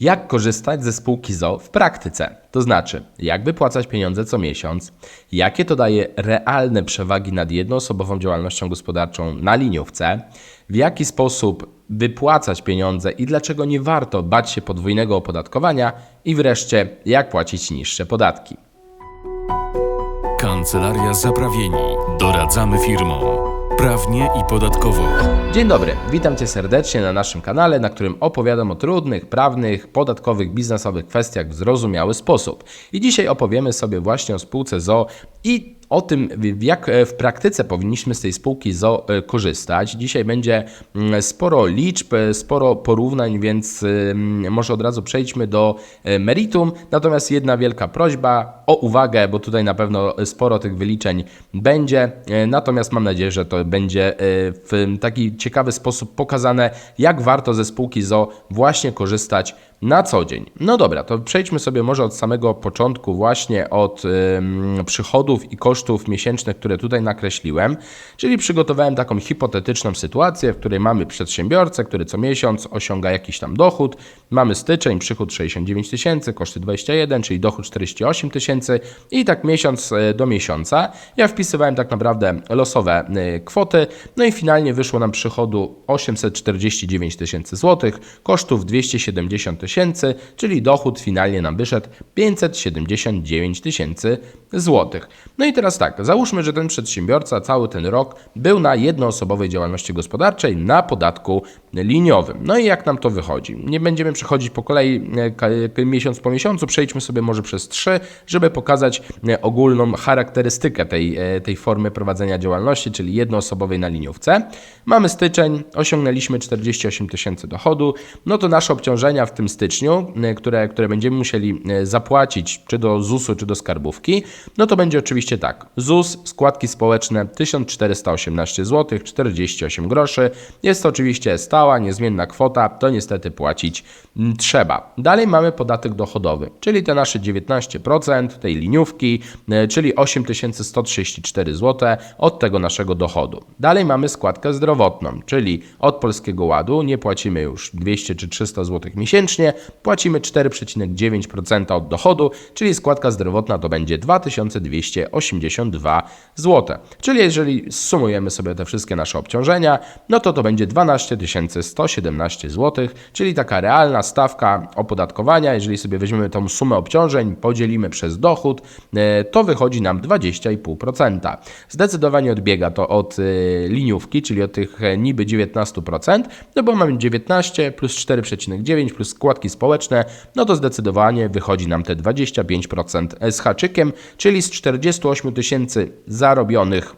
Jak korzystać ze spółki ZO w praktyce? To znaczy, jak wypłacać pieniądze co miesiąc, jakie to daje realne przewagi nad jednoosobową działalnością gospodarczą na liniówce, w jaki sposób wypłacać pieniądze i dlaczego nie warto bać się podwójnego opodatkowania i wreszcie, jak płacić niższe podatki. Kancelaria Zaprawieni. Doradzamy firmom. Prawnie i podatkowo. Dzień dobry, witam Cię serdecznie na naszym kanale, na którym opowiadam o trudnych, prawnych, podatkowych, biznesowych kwestiach w zrozumiały sposób. I dzisiaj opowiemy sobie właśnie o spółce ZO i o tym, jak e, w praktyce powinniśmy z tej spółki ZO e, korzystać. Dzisiaj będzie mm, sporo liczb, e, sporo porównań, więc może od razu przejdźmy do meritum. Natomiast jedna wielka prośba o uwagę, bo tutaj na pewno sporo tych wyliczeń będzie. Natomiast mam nadzieję, że to będzie w taki ciekawy sposób pokazane, jak warto ze spółki ZO właśnie korzystać na co dzień. No dobra, to przejdźmy sobie może od samego początku, właśnie od ym, przychodów i kosztów miesięcznych, które tutaj nakreśliłem. Czyli przygotowałem taką hipotetyczną sytuację, w której mamy przedsiębiorcę, który co miesiąc osiąga jakiś tam dochód. Mamy styczeń, przychód 69 tysięcy, koszty 21, czyli dochód 48 tysięcy i tak miesiąc e, do miesiąca. Ja wpisywałem tak naprawdę losowe e, kwoty, no i finalnie wyszło nam przychodu 849 tysięcy złotych, kosztów 270 tysięcy, czyli dochód finalnie nam wyszedł 579 tysięcy złotych. No i teraz tak, załóżmy, że ten przedsiębiorca cały ten rok był na jednoosobowej działalności gospodarczej na podatku liniowym. No i jak nam to wychodzi? Nie będziemy przechodzić po kolei e, k- miesiąc po miesiącu, przejdźmy sobie może przez trzy, żeby pokazać e, ogólną charakterystykę tej, e, tej formy prowadzenia działalności, czyli jednoosobowej na liniówce. Mamy styczeń, osiągnęliśmy 48 tysięcy dochodu, no to nasze obciążenia w tym styczniu, e, które, które będziemy musieli e, zapłacić czy do ZUS-u, czy do skarbówki, no to będzie oczywiście tak. ZUS, składki społeczne 1418 zł 48 groszy. Jest to oczywiście stała, niezmienna kwota, to niestety płacić mm, trzeba. Dalej mamy podatek dochodowy, czyli te nasze 19% tej liniówki, e, czyli 8134 zł od tego naszego dochodu. Dalej mamy składkę zdrowotną, czyli od Polskiego Ładu nie płacimy już 200 czy 300 zł miesięcznie, płacimy 4,9% od dochodu, czyli składka zdrowotna to będzie 2282 zł. Czyli jeżeli sumujemy sobie te wszystkie nasze obciążenia, no to to będzie 12 117 zł, czyli taka realna stawka opodatkowania. Jeżeli sobie weźmiemy tą sumę obciążeń, podzielimy przez dochód, e, to wychodzi nam 20,5%. Zdecydowanie odbiega to od e, liniówki, czyli od tych e, niby 19%, no bo mamy 19 plus 4,9 plus składki społeczne, no to zdecydowanie wychodzi nam te 25% z haczykiem, czyli z 48 tysięcy zarobionych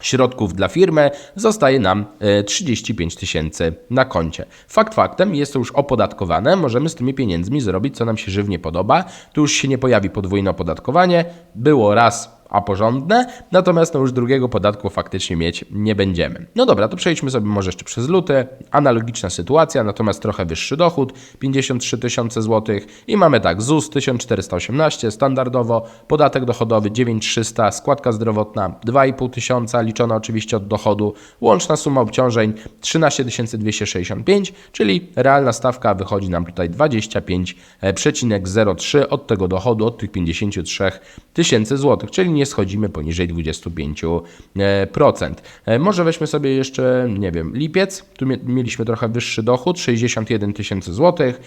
środków dla firmy zostaje nam e, 35 tysięcy na koncie. Fakt faktem, jest to już opodatkowane, możemy z tymi pieniędzmi zrobić, co nam się żywnie podoba. Tu już się nie pojawi podwójne opodatkowanie, było raz a porządne, natomiast no już drugiego podatku faktycznie mieć nie będziemy. No dobra, to przejdźmy sobie może jeszcze przez luty. Analogiczna sytuacja, natomiast trochę wyższy dochód, 53 tysiące złotych i mamy tak, ZUS 1418 standardowo, podatek dochodowy 9300, składka zdrowotna 2,5 tysiąca, liczona oczywiście od dochodu, łączna suma obciążeń 13 265, czyli realna stawka wychodzi nam tutaj 25,03 od tego dochodu, od tych 53 tysięcy złotych, czyli nie schodzimy poniżej 25%. E, Może weźmy sobie jeszcze, nie wiem, lipiec, tu mie- mieliśmy trochę wyższy dochód, 61 tysięcy złotych,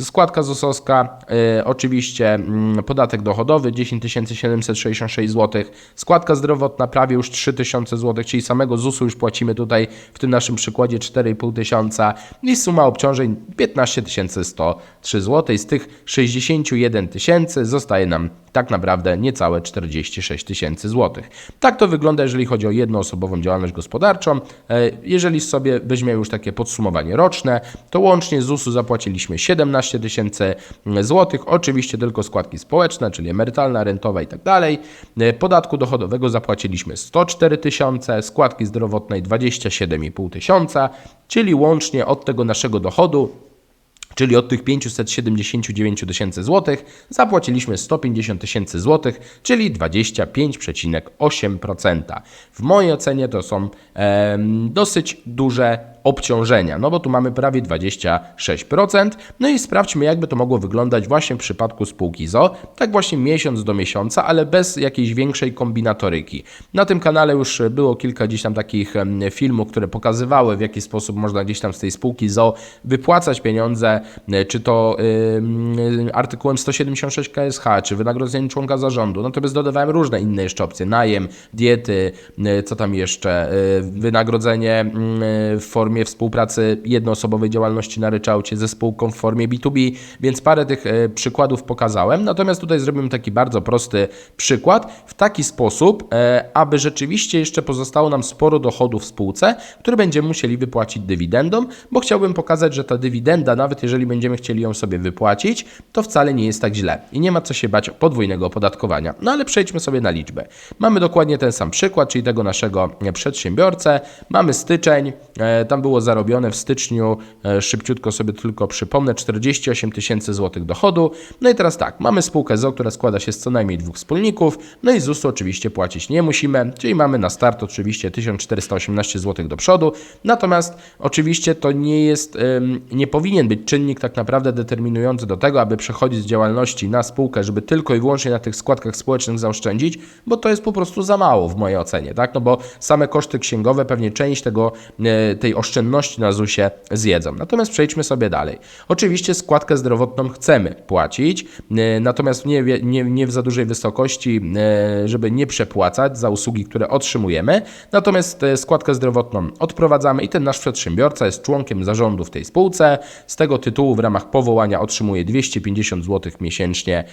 Składka ZUS-owska, e, oczywiście mm, podatek dochodowy 10 766 zł, składka zdrowotna prawie już 3 tysiące zł, czyli samego ZUS-u już płacimy tutaj w tym naszym przykładzie 4,5 tysiąca i suma obciążeń 15 103 zł. Z tych 61 tysięcy zostaje nam tak naprawdę niecałe 46 tysięcy złotych. Tak to wygląda, jeżeli chodzi o jednoosobową działalność gospodarczą. E, Jeżeli sobie weźmiemy już takie podsumowanie roczne, to łącznie z ZUS-u zapłaciliśmy 17 tysięcy złotych, oczywiście tylko składki społeczne, czyli emerytalna, rentowa i tak dalej. E, Podatku dochodowego zapłaciliśmy 104 tysiące, składki zdrowotnej 27,5 tysiąca, czyli łącznie od tego naszego dochodu Czyli od tych 579 tysięcy złotych zapłaciliśmy 150 tysięcy złotych, czyli 25,8%. W mojej ocenie to są em, dosyć duże obciążenia, no bo tu mamy prawie 26%. No i sprawdźmy, jakby to mogło wyglądać właśnie w przypadku spółki ZO, tak właśnie miesiąc do miesiąca, ale bez jakiejś większej kombinatoryki. Na tym kanale już było kilka gdzieś tam takich filmów, które pokazywały, w jaki sposób można gdzieś tam z tej spółki ZO wypłacać pieniądze, e, czy to ym, artykułem 176 KSH, czy wynagrodzenie członka zarządu. Natomiast dodawałem różne inne jeszcze opcje, najem, diety, y, co tam jeszcze, y, wynagrodzenie y, w formie współpracy jednoosobowej działalności na ryczałcie ze spółką w formie B2B, więc parę tych y, przykładów pokazałem. Natomiast tutaj zrobimy taki bardzo prosty przykład w taki sposób, e, aby rzeczywiście jeszcze pozostało nam sporo dochodu w spółce, które będziemy musieli wypłacić dywidendą, bo chciałbym pokazać, że ta dywidenda, nawet jeżeli będziemy chcieli ją sobie wypłacić, to wcale nie jest tak źle i nie ma co się bać podwójnego opodatkowania. No ale przejdźmy sobie na liczbę. Mamy dokładnie ten sam przykład, czyli tego naszego e, przedsiębiorcę. Mamy styczeń, e, było zarobione w styczniu, e, szybciutko sobie tylko przypomnę, 48 tysięcy złotych dochodu. No i teraz tak, mamy spółkę ZO, która składa się z co najmniej dwóch wspólników, no i ZUS-u oczywiście płacić nie musimy, czyli mamy na start oczywiście 1418 zł do przodu, natomiast oczywiście to nie jest, nie powinien być czynnik tak naprawdę determinujący do tego, aby przechodzić z działalności na spółkę, żeby tylko i wyłącznie na tych składkach społecznych zaoszczędzić, bo to jest po prostu za mało w mojej ocenie, tak? No bo same koszty księgowe pewnie część tego, e, tej oszczędności na ZUS-ie zjedzą. Natomiast przejdźmy sobie dalej. Oczywiście składkę zdrowotną chcemy płacić, e, natomiast nie, nie, nie w za dużej wysokości, e, żeby nie przepłacać za usługi, które otrzymujemy. Natomiast e, składkę zdrowotną odprowadzamy i ten nasz przedsiębiorca jest członkiem zarządu w tej spółce. Z tego tytułu w ramach powołania otrzymuje 250 zł miesięcznie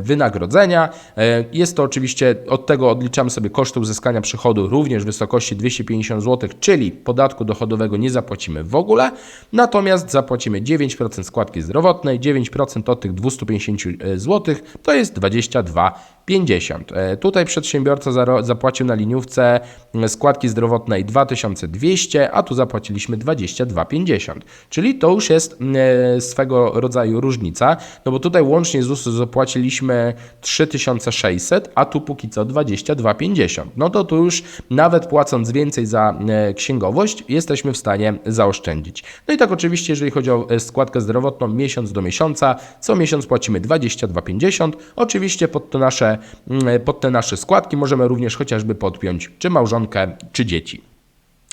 wynagrodzenia. Jest to oczywiście, od tego odliczamy sobie koszty uzyskania przychodu również w wysokości 250 zł, czyli podatku podatku dochodowego nie zapłacimy w ogóle, natomiast zapłacimy 9% składki zdrowotnej, 9% od tych 250 e, zł to jest 22 50. E, tutaj przedsiębiorca zapłacił na liniówce e, składki zdrowotnej 2200, a tu zapłaciliśmy 22,50. Czyli to już jest mm, e, swego rodzaju różnica, no bo tutaj łącznie z ZUS zapłaciliśmy 3600, a tu póki co 22,50. No to tu już nawet płacąc więcej za mm, księgowość, jesteśmy w stanie zaoszczędzić. No i tak oczywiście, jeżeli chodzi o składkę zdrowotną miesiąc do miesiąca, co miesiąc płacimy 22,50. Oczywiście pod to nasze pod te nasze składki możemy również chociażby podpiąć czy małżonkę, czy dzieci.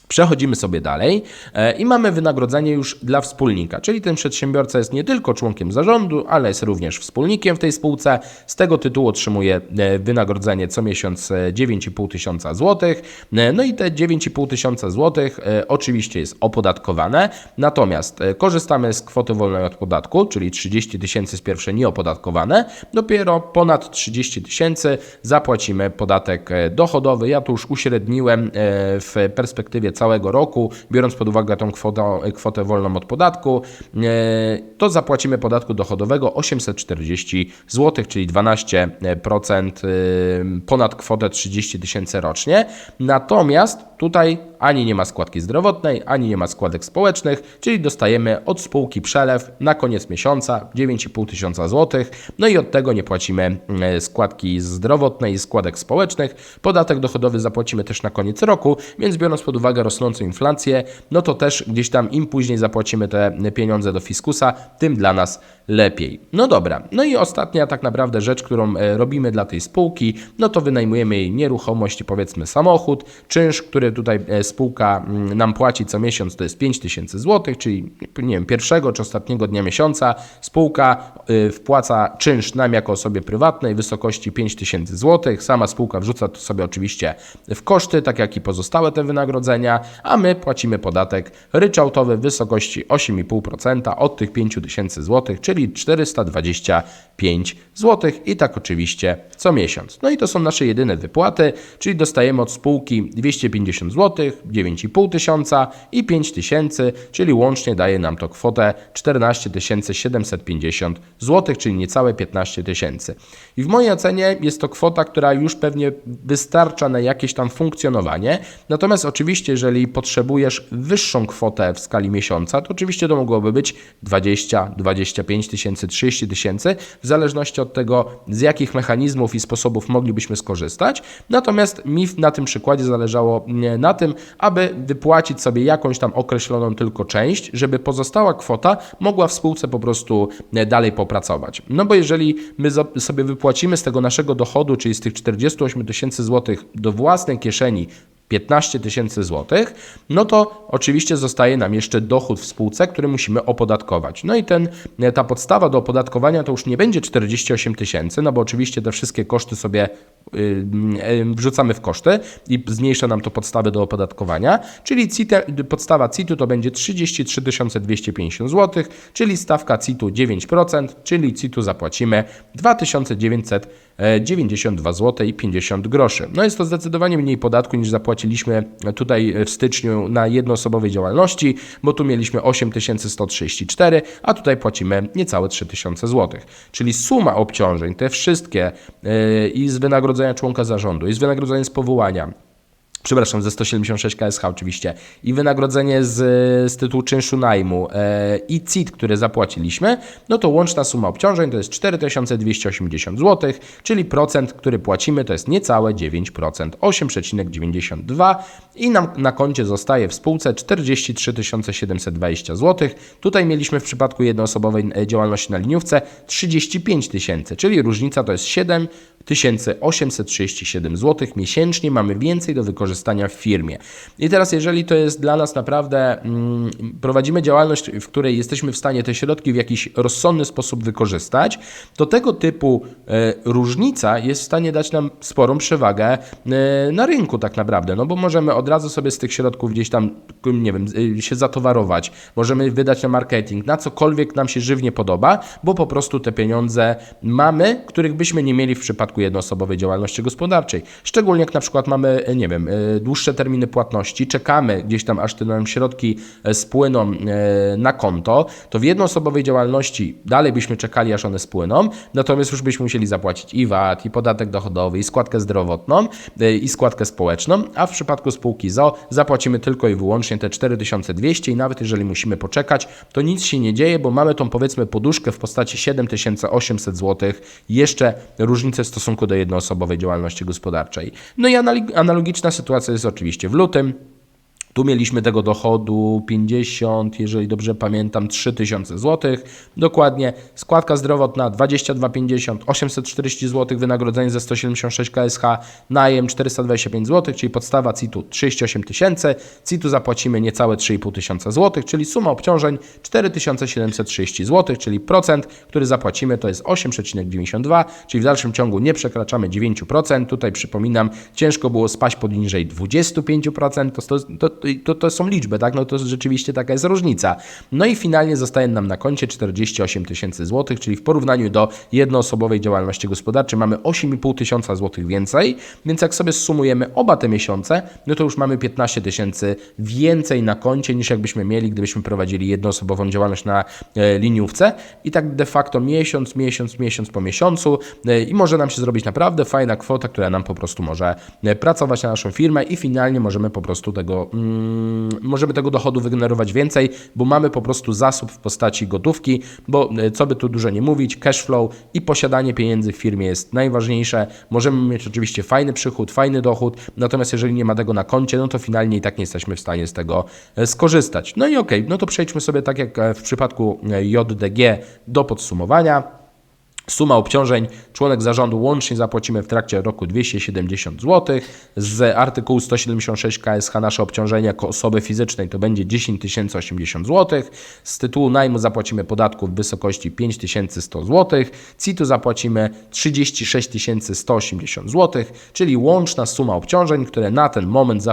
Przechodzimy sobie dalej e, i mamy wynagrodzenie już dla wspólnika, czyli ten przedsiębiorca jest nie tylko członkiem zarządu, ale jest również wspólnikiem w tej spółce. Z tego tytułu otrzymuje e, wynagrodzenie co miesiąc e, 9,5 tysiąca złotych. E, No i te 9,5 tysiąca złotych e, oczywiście jest opodatkowane, natomiast e, korzystamy z kwoty wolnej od podatku, czyli 30 tysięcy z pierwsze nieopodatkowane. Dopiero ponad 30 tysięcy zapłacimy podatek e, dochodowy. Ja tu już uśredniłem e, w perspektywie całego roku, biorąc pod uwagę tą kwotę, kwotę wolną od podatku, e, to zapłacimy podatku dochodowego 840 zł, czyli 12% e, ponad kwotę 30 tysięcy rocznie. Natomiast tutaj ani nie ma składki zdrowotnej, ani nie ma składek społecznych, czyli dostajemy od spółki przelew na koniec miesiąca 9,5 tysiąca złotych, no i od tego nie płacimy e, składki zdrowotnej i składek społecznych. Podatek dochodowy zapłacimy też na koniec roku, więc biorąc pod uwagę rosnącą inflację, no to też gdzieś tam im później zapłacimy te pieniądze do fiskusa, tym dla nas lepiej. No dobra, no i ostatnia tak naprawdę rzecz, którą e, robimy dla tej spółki, no to wynajmujemy jej nieruchomość, powiedzmy samochód, czynsz, który tutaj e, spółka mm, nam płaci co miesiąc, to jest 5 tysięcy złotych, czyli nie wiem, pierwszego czy ostatniego dnia miesiąca spółka y, wpłaca czynsz nam jako osobie prywatnej w wysokości 5 tysięcy złotych. Sama spółka wrzuca to sobie oczywiście w koszty, tak jak i pozostałe te wynagrodzenia, a my płacimy podatek ryczałtowy w wysokości 8,5% od tych 5 tysięcy złotych, czyli 425 złotych i tak oczywiście co miesiąc. No i to są nasze jedyne wypłaty, czyli dostajemy od spółki 250 zł, 9,5 tysiąca i 5 tysięcy, czyli łącznie daje nam to kwotę 14 750 zł, czyli niecałe 15 tysięcy. I w mojej ocenie jest to kwota, która już pewnie wystarcza na jakieś tam funkcjonowanie. Natomiast oczywiście, jeżeli potrzebujesz wyższą kwotę w skali miesiąca, to oczywiście to mogłoby być 20-25 tysięcy, 30 tysięcy, w zależności od tego, z jakich mechanizmów i sposobów moglibyśmy skorzystać. Natomiast mi na tym przykładzie zależało na tym, aby wypłacić sobie jakąś tam określoną tylko część, żeby pozostała kwota mogła w spółce po prostu dalej popracować. No bo jeżeli my sobie wypłacimy z tego naszego dochodu, czyli z tych 48 tysięcy złotych do własnej kieszeni 15 tysięcy złotych, no to oczywiście zostaje nam jeszcze dochód w spółce, który musimy opodatkować. No i ten, ta podstawa do opodatkowania to już nie będzie 48 tysięcy, no bo oczywiście te wszystkie koszty sobie y, y, wrzucamy w koszty i zmniejsza nam to podstawę do opodatkowania, czyli CIT, podstawa CIT-u to będzie 33 250 zł, czyli stawka CIT-u 9%, czyli CIT-u zapłacimy 2992 zł i 50 groszy. No jest to zdecydowanie mniej podatku niż zapłaciliśmy tutaj w styczniu na jednoosobowej działalności, bo tu mieliśmy 8134, a tutaj płacimy niecałe 3000 zł. Czyli suma obciążeń, te wszystkie yy, i z wynagrodzenia członka zarządu, i z wynagrodzenia z powołania, przepraszam, ze 176 KSH oczywiście, i wynagrodzenie z, z tytułu czynszu najmu e, i CIT, które zapłaciliśmy, no to łączna suma obciążeń to jest 4280 zł, czyli procent, który płacimy to jest niecałe 9%, 8,92 i nam na koncie zostaje w spółce 43 720 zł. Tutaj mieliśmy w przypadku jednoosobowej e, działalności na liniówce 35 tysięcy, czyli różnica to jest 7 1837 zł miesięcznie mamy więcej do wykorzystania w firmie. I teraz, jeżeli to jest dla nas naprawdę, mm, prowadzimy działalność, w której jesteśmy w stanie te środki w jakiś rozsądny sposób wykorzystać, to tego typu e, różnica jest w stanie dać nam sporą przewagę e, na rynku, tak naprawdę. No bo możemy od razu sobie z tych środków gdzieś tam, nie wiem, e, się zatowarować, możemy wydać na marketing, na cokolwiek nam się żywnie podoba, bo po prostu te pieniądze mamy, których byśmy nie mieli w przypadku jednoosobowej działalności gospodarczej. Szczególnie jak na przykład mamy, nie wiem, dłuższe terminy płatności, czekamy gdzieś tam, aż te nam środki e, spłyną e, na konto, to w jednoosobowej działalności dalej byśmy czekali, aż one spłyną, natomiast już byśmy musieli zapłacić i VAT, i podatek dochodowy, i składkę zdrowotną, e, i składkę społeczną, a w przypadku spółki ZO zapłacimy tylko i wyłącznie te 4200 i nawet jeżeli musimy poczekać, to nic się nie dzieje, bo mamy tą powiedzmy poduszkę w postaci 7800 zł, jeszcze różnicę w stosunku do jednoosobowej działalności gospodarczej. No i analogiczna sytuacja jest oczywiście w lutym. Tu mieliśmy tego dochodu 50, jeżeli dobrze pamiętam, 3000 zł. Dokładnie. Składka zdrowotna 22,50, 840 zł, wynagrodzenie ze 176 KSH, najem 425 zł, czyli podstawa CIT-u 38 tysięcy. CIT-u zapłacimy niecałe 3,5 tysiąca zł, czyli suma obciążeń 4730 zł, czyli procent, który zapłacimy to jest 8,92, czyli w dalszym ciągu nie przekraczamy 9%. Tutaj przypominam, ciężko było spaść poniżej 25%, to, to, to, to są liczby, tak? No to rzeczywiście taka jest różnica. No i finalnie zostaje nam na koncie 48 tysięcy złotych, czyli w porównaniu do jednoosobowej działalności gospodarczej mamy 8,5 tysiąca złotych więcej, więc jak sobie sumujemy oba te miesiące, no to już mamy 15 tysięcy więcej na koncie niż jakbyśmy mieli, gdybyśmy prowadzili jednoosobową działalność na e, liniówce i tak de facto miesiąc, miesiąc, miesiąc po miesiącu e, i może nam się zrobić naprawdę fajna kwota, która nam po prostu może e, pracować na naszą firmę i finalnie możemy po prostu tego, mm, możemy tego dochodu wygenerować więcej, bo mamy po prostu zasób w postaci gotówki, bo e, co by tu dużo nie mówić, cash flow i posiadanie pieniędzy w firmie jest najważniejsze. Możemy mieć oczywiście fajny przychód, fajny dochód, natomiast jeżeli nie ma tego na koncie, no to finalnie i tak nie jesteśmy w stanie z tego e, skorzystać. No i okej, no to przejdźmy sobie tak jak e, w przypadku JDG do podsumowania. Suma obciążeń członek zarządu łącznie zapłacimy w trakcie roku 270 zł. Z artykułu 176 KSH nasze obciążenie jako osoby fizycznej to będzie 10 080 zł. Z tytułu najmu zapłacimy podatku w wysokości 5100 zł. CIT-u zapłacimy 36 180 zł, czyli łączna suma obciążeń, które na ten moment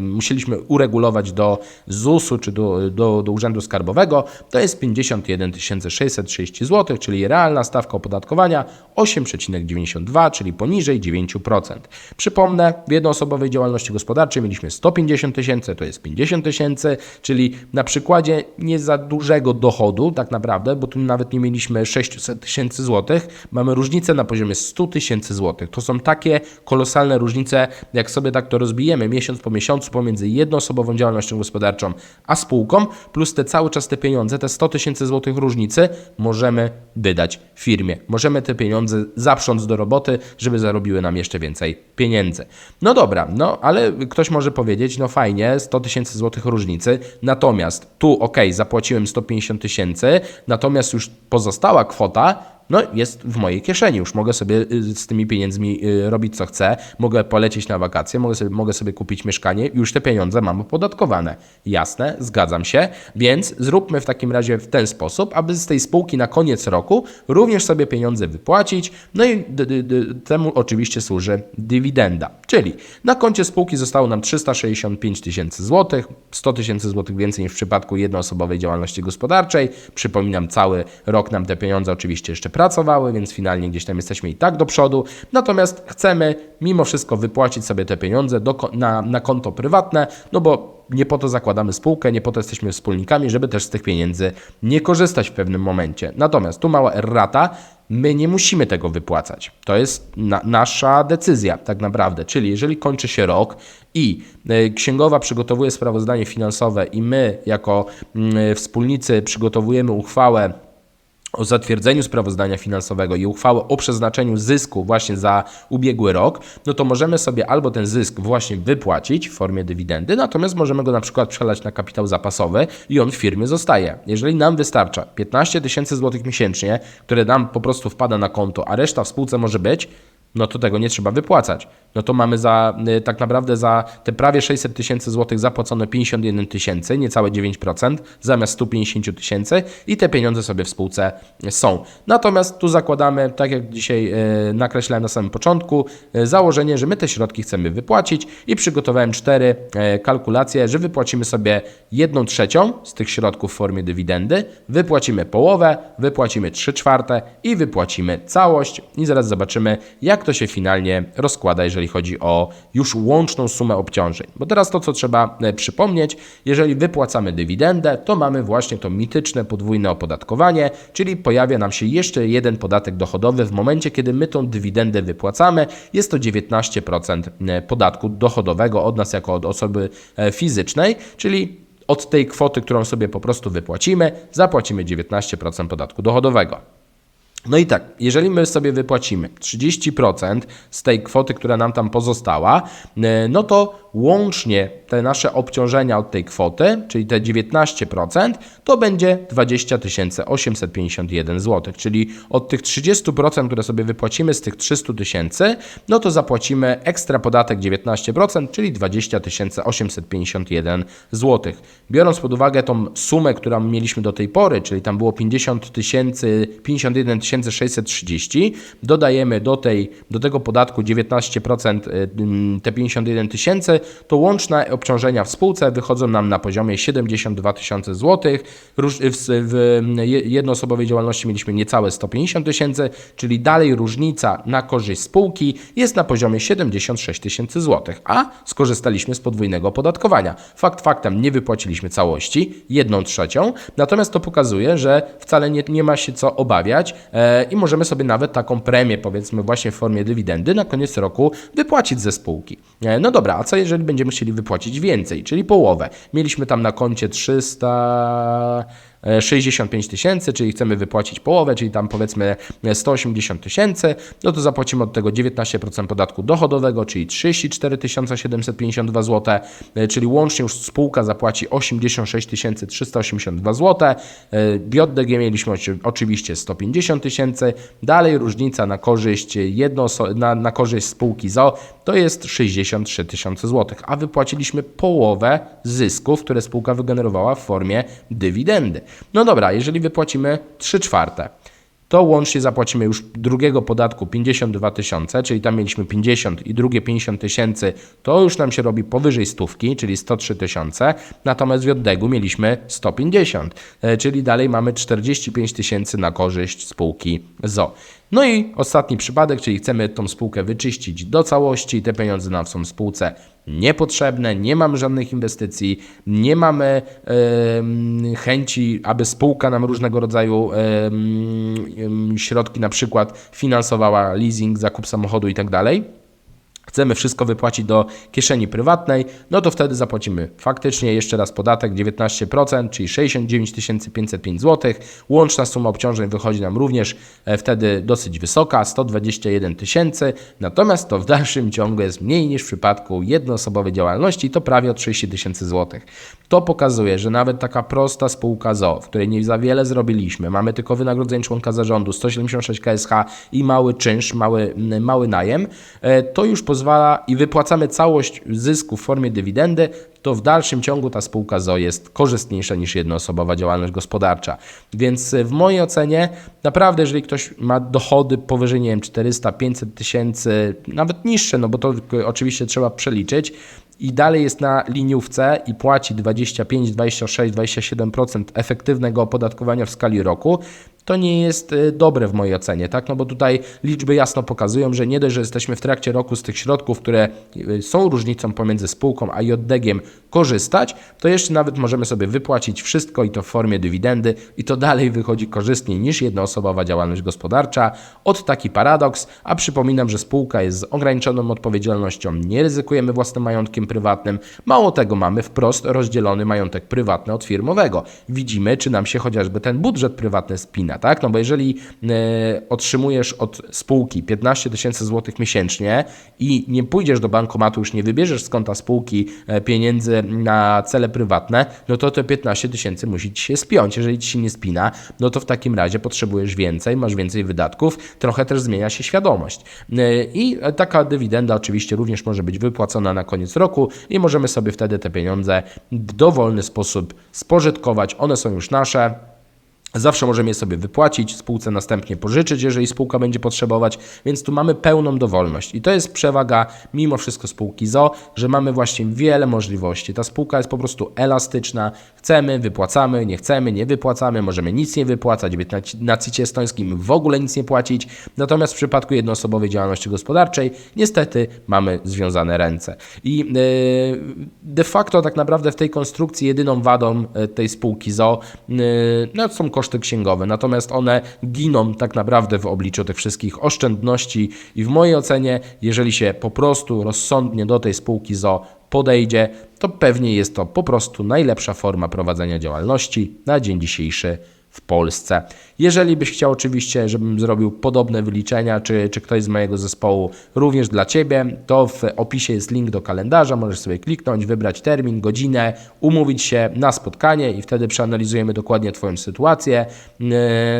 musieliśmy uregulować do ZUS-u czy do, do, do Urzędu Skarbowego, to jest 51 630 zł, czyli realna stawka opodatkowania 8,92, czyli poniżej 9%. Przypomnę, w jednoosobowej działalności gospodarczej mieliśmy 150 tysięcy, to jest 50 tysięcy, czyli na przykładzie nie za dużego dochodu tak naprawdę, bo tu nawet nie mieliśmy 600 tysięcy złotych, mamy różnicę na poziomie 100 tysięcy złotych. To są takie kolosalne różnice, jak sobie tak to rozbijemy miesiąc po miesiącu pomiędzy jednoosobową działalnością gospodarczą a spółką, plus te cały czas te pieniądze, te 100 tysięcy złotych różnicy możemy wydać firmie. Możemy te pieniądze zaprząc do roboty, żeby zarobiły nam jeszcze więcej pieniędzy. No dobra, no ale ktoś może powiedzieć, no fajnie, 100 tysięcy złotych różnicy, natomiast tu ok, zapłaciłem 150 tysięcy, natomiast już pozostała kwota no, jest w mojej kieszeni. Już mogę sobie y, z tymi pieniędzmi y, robić co chcę, mogę polecieć na wakacje, mogę sobie, mogę sobie kupić mieszkanie, już te pieniądze mam opodatkowane. Jasne, zgadzam się, więc zróbmy w takim razie w ten sposób, aby z tej spółki na koniec roku również sobie pieniądze wypłacić. No i temu oczywiście służy dywidenda. Czyli na koncie spółki zostało nam 365 tysięcy złotych, 100 tysięcy złotych więcej niż w przypadku jednoosobowej działalności gospodarczej. Przypominam, cały rok nam te pieniądze oczywiście jeszcze pracowały, więc finalnie gdzieś tam jesteśmy i tak do przodu. Natomiast chcemy mimo wszystko wypłacić sobie te pieniądze do, na, na konto prywatne, no bo nie po to zakładamy spółkę, nie po to jesteśmy wspólnikami, żeby też z tych pieniędzy nie korzystać w pewnym momencie. Natomiast tu mała errata, my nie musimy tego wypłacać. To jest na, nasza decyzja tak naprawdę. Czyli jeżeli kończy się rok i e, księgowa przygotowuje sprawozdanie finansowe i my jako mm, wspólnicy przygotowujemy uchwałę o zatwierdzeniu sprawozdania finansowego i uchwałę o przeznaczeniu zysku właśnie za ubiegły rok, no to możemy sobie albo ten zysk właśnie wypłacić w formie dywidendy, natomiast możemy go na przykład przelać na kapitał zapasowy i on w firmie zostaje. Jeżeli nam wystarcza 15 tysięcy złotych miesięcznie, które nam po prostu wpada na konto, a reszta w spółce może być, no to tego nie trzeba wypłacać. No to mamy za, y, tak naprawdę za te prawie 600 tysięcy złotych zapłacone 51 tysięcy, niecałe 9%, zamiast 150 tysięcy i te pieniądze sobie w spółce są. Natomiast tu zakładamy, tak jak dzisiaj y, nakreślałem na samym początku, y, założenie, że my te środki chcemy wypłacić i przygotowałem cztery kalkulacje, że wypłacimy sobie jedną trzecią z tych środków w formie dywidendy, wypłacimy połowę, wypłacimy trzy czwarte i wypłacimy całość i zaraz zobaczymy, jak to się finalnie rozkłada, jeżeli chodzi o już łączną sumę obciążeń. Bo teraz to, co trzeba e, przypomnieć, jeżeli wypłacamy dywidendę, to mamy właśnie to mityczne podwójne opodatkowanie, czyli pojawia nam się jeszcze jeden podatek dochodowy w momencie, kiedy my tą dywidendę wypłacamy. Jest to 19% e, podatku dochodowego od nas jako od osoby e, fizycznej, czyli od tej kwoty, którą sobie po prostu wypłacimy, zapłacimy 19% podatku dochodowego. No i tak, jeżeli my sobie wypłacimy 30% z tej kwoty, która nam tam pozostała, e, no to łącznie te nasze obciążenia od tej kwoty, czyli te 19%, to będzie 20 851 zł. Czyli od tych 30%, które sobie wypłacimy z tych 300 tysięcy, no to zapłacimy ekstra podatek 19%, czyli 20 851 zł. Biorąc pod uwagę tą sumę, którą mieliśmy do tej pory, czyli tam było 50 tysięcy, 51 630, dodajemy do, tej, do tego podatku 19% y, ym, te 51 tysięcy, to łączne obciążenia w spółce wychodzą nam na poziomie 72 tysiące złotych. W, w je- jednoosobowej działalności mieliśmy niecałe 150 tysięcy, czyli dalej różnica na korzyść spółki jest na poziomie 76 tysięcy złotych, a skorzystaliśmy z podwójnego opodatkowania. Fakt faktem nie wypłaciliśmy całości, jedną trzecią, natomiast to pokazuje, że wcale nie, nie ma się co obawiać e, i możemy sobie nawet taką premię, powiedzmy właśnie w formie dywidendy na koniec roku wypłacić ze spółki. E, no dobra, a co jeżeli będziemy chcieli wypłacić więcej, czyli połowę? Mieliśmy tam na koncie 300... e, 65 tysięcy, czyli chcemy wypłacić połowę, czyli tam powiedzmy e, 180 tysięcy, no to zapłacimy od tego 19% podatku dochodowego, czyli 34 752 zł, e, czyli łącznie już spółka zapłaci 86 382 zł. E, JDG mieliśmy oczy- oczywiście 150 tysięcy, dalej różnica na korzyść jedno, na, na korzyść spółki ZO to jest 63 tysiące złotych, a wypłaciliśmy połowę zysków, które spółka wygenerowała w formie dywidendy. No dobra, jeżeli wypłacimy 3 czwarte, to łącznie zapłacimy już drugiego podatku 52 tysiące, czyli tam mieliśmy 50 i drugie 50 tysięcy, to już nam się robi powyżej stówki, czyli 103 tysiące, natomiast w JDG mieliśmy 150, e, czyli dalej mamy 45 tysięcy na korzyść spółki ZO. No i ostatni przypadek, czyli chcemy tą spółkę wyczyścić do całości, te pieniądze nam są w spółce niepotrzebne, nie mamy żadnych inwestycji, nie mamy chęci, aby spółka nam różnego rodzaju środki na przykład finansowała leasing, zakup samochodu i tak chcemy wszystko wypłacić do kieszeni prywatnej, no to wtedy zapłacimy faktycznie jeszcze raz podatek 19%, czyli 69 505 zł. Łączna suma obciążeń wychodzi nam również e, wtedy dosyć wysoka, 121 tysięcy, natomiast to w dalszym ciągu jest mniej niż w przypadku jednoosobowej działalności, to prawie o 30 tysięcy złotych. To pokazuje, że nawet taka prosta spółka ZO, w której nie za wiele zrobiliśmy, mamy tylko wynagrodzenie członka zarządu, 176 KSH i mały czynsz, mały, mały najem, e, to już pozwala i wypłacamy całość zysku w formie dywidendy, to w dalszym ciągu ta spółka ZO jest korzystniejsza niż jednoosobowa działalność gospodarcza. Więc e, w mojej ocenie, naprawdę, jeżeli ktoś ma dochody powyżej, nie wiem, 400-500 tysięcy, nawet niższe, no bo to oczywiście trzeba przeliczyć, i dalej jest na liniówce i płaci 25, 26, 27% efektywnego opodatkowania w skali roku, to nie jest y, dobre w mojej ocenie, tak? No bo tutaj liczby jasno pokazują, że nie dość, że jesteśmy w trakcie roku z tych środków, które y, są różnicą pomiędzy spółką a JDG-iem korzystać, to jeszcze nawet możemy sobie wypłacić wszystko i to w formie dywidendy i to dalej wychodzi korzystniej niż jednoosobowa działalność gospodarcza. Od taki paradoks, a przypominam, że spółka jest z ograniczoną odpowiedzialnością, nie ryzykujemy własnym majątkiem prywatnym, mało tego mamy wprost rozdzielony majątek prywatny od firmowego. Widzimy, czy nam się chociażby ten budżet prywatny spina, tak? No bo jeżeli e, otrzymujesz od spółki 15 tysięcy złotych miesięcznie i nie pójdziesz do bankomatu, już nie wybierzesz z konta spółki e, pieniędzy na cele prywatne, no to te 15 tysięcy musi ci się spiąć. Jeżeli ci się nie spina, no to w takim razie potrzebujesz więcej, masz więcej wydatków, trochę też zmienia się świadomość. E, I taka dywidenda oczywiście również może być wypłacona na koniec roku i możemy sobie wtedy te pieniądze w dowolny sposób spożytkować. One są już nasze. Zawsze możemy je sobie wypłacić, spółce następnie pożyczyć, jeżeli spółka będzie potrzebować, więc tu mamy pełną dowolność. I to jest przewaga mimo wszystko spółki ZO, że mamy właśnie wiele możliwości. Ta spółka jest po prostu elastyczna. Chcemy, wypłacamy, nie chcemy, nie wypłacamy, możemy nic nie wypłacać, być na, na CIT estońskim w ogóle nic nie płacić. Natomiast w przypadku jednoosobowej działalności gospodarczej niestety mamy związane ręce. I yy, de facto tak naprawdę w tej konstrukcji jedyną wadą e, tej spółki ZO yy, no, są koszty księgowe, natomiast one giną tak naprawdę w obliczu tych wszystkich oszczędności i w mojej ocenie, jeżeli się po prostu rozsądnie do tej spółki ZO podejdzie, to pewnie jest to po prostu najlepsza forma prowadzenia działalności na dzień dzisiejszy w Polsce. Jeżeli byś chciał oczywiście, żebym zrobił podobne wyliczenia, czy, czy ktoś z mojego zespołu również dla Ciebie, to w opisie jest link do kalendarza, możesz sobie kliknąć, wybrać termin, godzinę, umówić się na spotkanie i wtedy przeanalizujemy dokładnie Twoją sytuację, yy,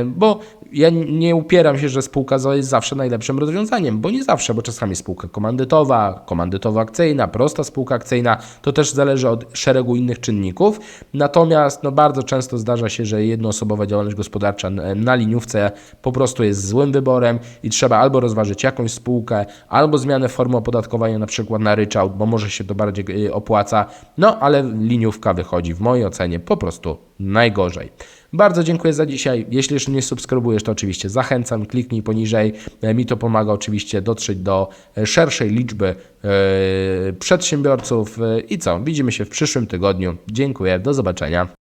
bo ja nie upieram się, że spółka jest zawsze najlepszym rozwiązaniem, bo nie zawsze, bo czasami spółka komandytowa, komandytowo-akcyjna, prosta spółka akcyjna, to też zależy od szeregu innych czynników, natomiast no, bardzo często zdarza się, że działalność gospodarcza na liniówce po prostu jest złym wyborem i trzeba albo rozważyć jakąś spółkę, albo zmianę formy opodatkowania na przykład na ryczałt, bo może się to bardziej y, opłaca, no ale liniówka wychodzi w mojej ocenie po prostu najgorzej. Bardzo dziękuję za dzisiaj. Jeśli jeszcze nie subskrybujesz, to oczywiście zachęcam, kliknij poniżej. E, Mi to pomaga oczywiście dotrzeć do e, szerszej liczby e, przedsiębiorców. I co? Widzimy się w przyszłym tygodniu. Dziękuję, do zobaczenia.